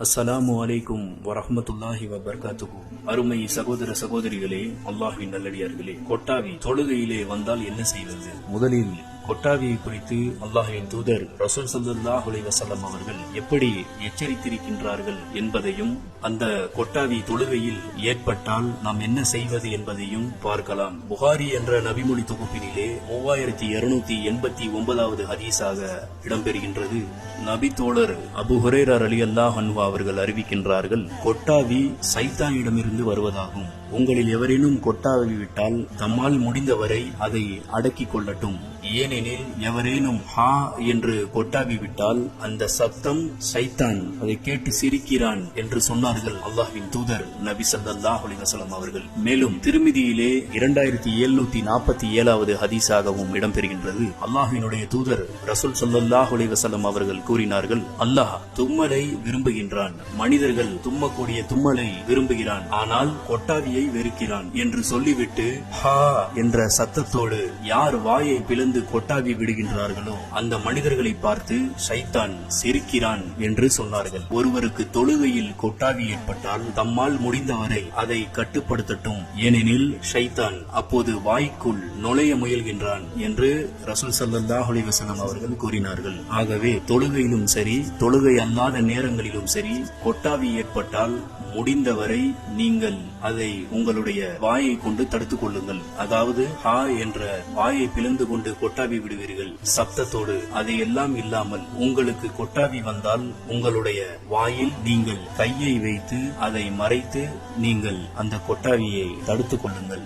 அஸ்ஸலாமு அலைக்கும் வரஹமத்துல்லாஹி வபர்காத்துகு அருமை சகோதர சகோதரிகளே அல்லாஹின் நல்லடியார்களே கொட்டாவி தொழுகையிலே வந்தால் என்ன செய்வது? முதலில் ஒட்டாவியை குறித்து அல்லாஹின் தூதர் ரசூல் ஸல்லல்லாஹு அலைஹி அவர்கள் எப்படி எச்சரித்திருக்கின்றார்கள் என்பதையும் அந்த கொட்டாவி தொழுகையில் ஏற்பட்டால் நாம் என்ன செய்வது என்பதையும் பார்க்கலாம். புகாரி என்ற நபிமொழி தொகுப்பினிலே மூவாயிரத்தி இருநூத்தி எண்பத்தி ஒன்பதாவது ஹதீஸாக இடம்பெறுகின்றது. நபி தோழர் அபு ஹுரேரர் அலி அல்லாஹ் அன்வா அவர்கள் அறிவிக்கின்றார்கள் கொட்டாவி சைத்தானிடமிருந்து வருவதாகும். உங்களில் எவரேனும் கொட்டாவிட்டால் தம்மால் முடிந்தவரை அதை அடக்கிக் கொள்ளட்டும். ஏனெனில் எவரேனும் ஹா என்று கொட்டாவிவிட்டால் அந்த சப்தம் சைத்தான் அதை கேட்டு சிரிக்கிறான் என்று சொன்னார்கள் அல்லாஹின் தூதர் நபி சல்லாஹ் அலிவசலம் அவர்கள். மேலும் திருமிதியிலே இரண்டாயிரத்தி எழுநூத்தி நாற்பத்தி ஏழாவது ஹதீஸாகவும் இடம்பெறுகின்றது. அல்லாஹினுடைய தூதர் ரசூல் சல்லாஹ் அலிவசலம் அவர்கள் கூறினார்கள் அல்லாஹ் தும்மலை விரும்புகின்றான். மனிதர்கள் தும்மக்கூடிய தும்மலை விரும்புகிறான். ஆனால் கொட்டாவியை வெறுக்கிறான் என்று சொல்லிவிட்டு ஹா என்ற சத்தத்தோடு யார் வாயை பிளந்து கொட்டாவி விடுகின்றார்களோ அந்த மனிதர்களை பார்த்து சைத்தான் சிரிக்கிறான் என்று சொன்னார்கள். ஒருவருக்கு தொழுகையில் கொட்டாவி ஏற்பட்டால் தம்மால் முடிந்தவரை அதை கட்டுப்படுத்தட்டும். ஏனெனில் ஷைத்தான் அப்போது வாய்க்குள் நுழைய முயல்கின்றான் என்று ரசூல் ஸல்லல்லாஹு அலைஹி அவர்கள் கூறினார்கள். ஆகவே தொழுகையிலும் சரி தொழுகை அல்லாத நேரங்களிலும் சரி கொட்டாவி ஏற்பட்டால் முடிந்தவரை நீங்கள் அதை உங்களுடைய வாயை கொண்டு தடுத்துக் கொள்ளுங்கள். அதாவது ஹா என்ற வாயை பிளந்து கொண்டு கொட்டாவி விடுவீர்கள். சப்தத்தோடு அதையெல்லாம் இல்லாமல் உங்களுக்கு கொட்டாவி வந்தால் உங்களுடைய வாயில் நீங்கள் கையை வைத்து அதை மறைத்து நீங்கள் அந்த கொட்டாவியை தடுத்துக் கொள்ளுங்கள்.